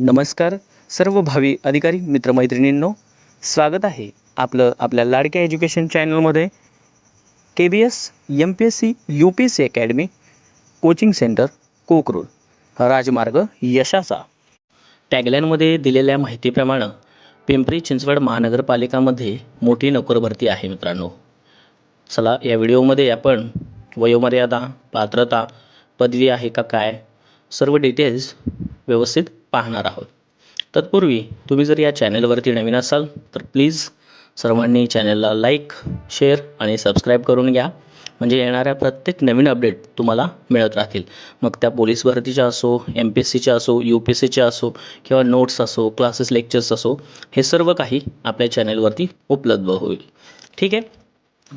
नमस्कार सर्व भावी अधिकारी मित्रमैत्रिणींनो स्वागत आहे आपलं आपल्या लाडक्या एज्युकेशन चॅनलमध्ये K B S M P S C U P S C academy coaching centre Kokrud राजमार्ग यशाचा. टॅगलाईनमध्ये दिलेल्या माहितीप्रमाणे पिंपरी चिंचवड महानगरपालिकामध्ये मोठी नोकर भरती आहे मित्रांनो. चला या व्हिडिओमध्ये आपण वयोमर्यादा पात्रता पदवी आहे का काय सर्व डिटेल्स व्यवस्थित पाहणार आहोत. तत्पूर्वी तुम्ही जर या चॅनलवरती नवीन असाल तर प्लीज सर्वांनी चॅनलला लाईक शेअर आणि सबस्क्राईब करून घ्या. म्हणजे येणाऱ्या प्रत्येक नवीन अपडेट तुम्हाला मिळत राहतील. मग त्या पोलीस भरतीच्या असो एम पी एस सीच्या असो यू पी एस सीच्या असो किंवा नोट्स असो क्लासेस लेक्चर्स असो हे सर्व काही आपल्या चॅनलवरती उपलब्ध होईल. ठीक आहे?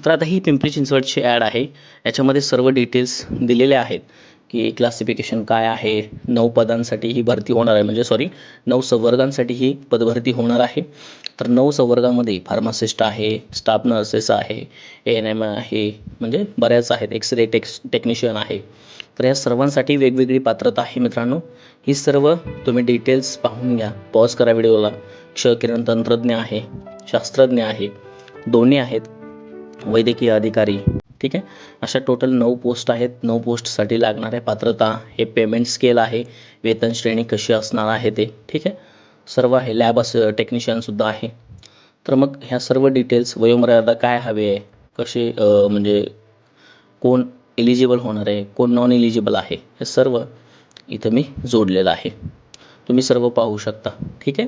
तर आता ही पिंपरी चिंचवडची ॲड आहे. याच्यामध्ये सर्व डिटेल्स दिलेले आहेत. की क्लासिफिकेशन काय आहे? नऊ पदांसाठी ही भरती होणार आहे. म्हणजे सॉरी नऊ संवर्गांसाठी ही पदभरती होणार आहे. तर नऊ संवर्गामध्ये फार्मासिस्ट आहे स्टाफ नर्सेस आहे ए एन एम आहे म्हणजे बऱ्याच आहेत. एक्स रे टेक्स टेक्निशियन आहे. तर या सर्वांसाठी वेगवेगळी पात्रता आहे मित्रांनो. ही सर्व तुम्ही डिटेल्स पाहून घ्या. पॉज करा व्हिडिओला. क्षकिरण तंत्रज्ञ आहे शास्त्रज्ञ आहे दोन्ही आहेत. वैद्यकीय अधिकारी ठीक आहे? अशा टोटल नऊ पोस्ट आहेत. नऊ पोस्टसाठी लागणाऱ्या पात्रता. हे पेमेंट स्केल आहे. वेतन श्रेणी कशी असणार आहे ते. ठीक आहे? सर्व आहे. लॅब असं टेक्निशियनसुद्धा आहे. तर मग ह्या सर्व डिटेल्स वयोमर्यादा काय हवे आहे? कसे म्हणजे कोण एलिजिबल होणार आहे? कोण नॉन एलिजिबल आहे? हे सर्व इथं मी जोडलेलं आहे. तुम्ही सर्व पाहू शकता. ठीक आहे?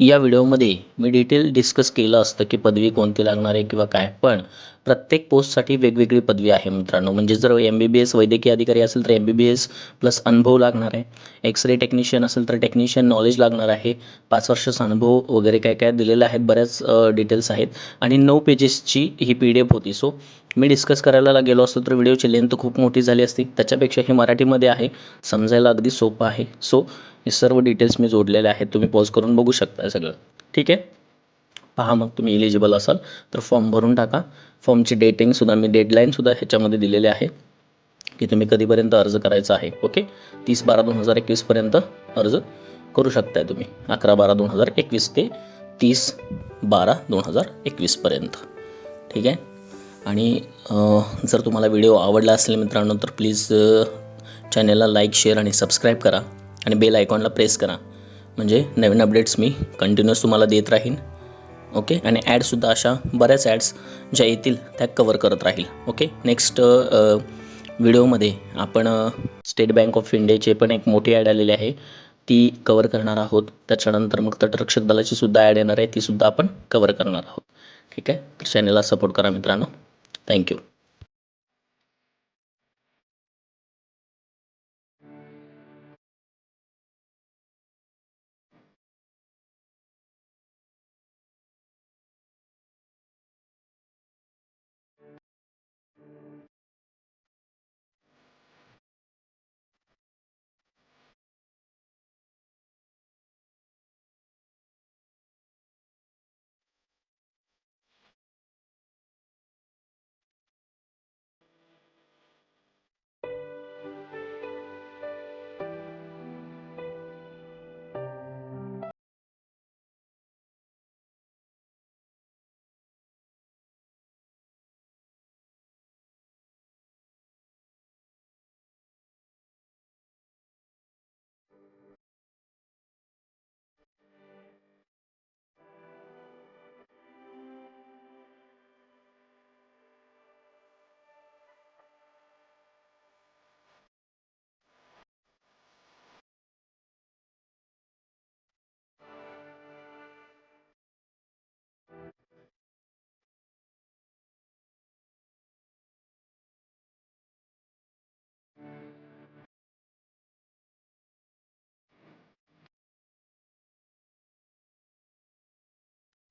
या व्हिडिओमध्ये मी डिटेल डिस्कस केलं असतं की पदवी कोणती लागणार आहे किंवा काय. पण प्रत्येक पोस्टसाठी वेगवेगळी पदवी आहे मित्रांनो. म्हणजे जर एम बी बी एस वैद्यकीय अधिकारी असेल तर M B B S plus अनुभव लागणार आहे. एक्स रे टेक्निशियन असेल तर टेक्निशियन नॉलेज लागणार आहे. पाच वर्षाचा अनुभव वगैरे काय काय दिलेलं आहेत. बऱ्याच डिटेल्स आहेत. आणि नऊ पेजेसची ही पी डी एफ होती. सो मी डिस्कस करायला गेलो असतो तर व्हिडिओची लेंथ खूप मोठी झाली असती. त्याच्यापेक्षा हे मराठीमध्ये आहे. समजायला अगदी सोपं आहे. सो हे सर्व डिटेल्स मी जोडलेले आहेत. तुम्ही पॉज करून बघू शकता सगळं. ठीक आहे? पहा मग तुम्ही इलिजिबल असाल तर फॉर्म भरून टाका. फॉर्मची डेटिंगसुद्धा मी डेडलाईनसुद्धा ह्याच्यामध्ये दिलेले आहे की तुम्ही कधीपर्यंत अर्ज करायचा आहे. ओके तीस बारा दोन हजार एकवीसपर्यंत अर्ज करू शकताय तुम्ही. अकरा बारा दोन हजार एकवीस ते तीस बारा दोन हजार एकवीसपर्यंत ठीक आहे? आणि जर तुम्हाला व्हिडिओ आवडला असेल मित्रांनो तर प्लीज चॅनेलला लाईक शेअर आणि सबस्क्राईब करा आणि बेल आयकॉनला प्रेस करा. म्हणजे नवीन अपडेट्स मी कंटिन्युअस तुम्हाला देत राहीन. ओके? आणि ॲडसुद्धा अशा बऱ्याच ॲड्स ज्या येतील त्या कवर करत राहील. ओके? नेक्स्ट व्हिडिओमध्ये आपण स्टेट बँक ऑफ इंडियाचे पण एक मोठी ॲड आलेली आहे. ती कवर करणार आहोत. त्याच्यानंतर मग तटरक्षक दलाची सुद्धा ॲड येणार आहे. तीसुद्धा आपण कवर करणार आहोत. ठीक आहे? तर चॅनेलला सपोर्ट करा मित्रांनो. Thank you.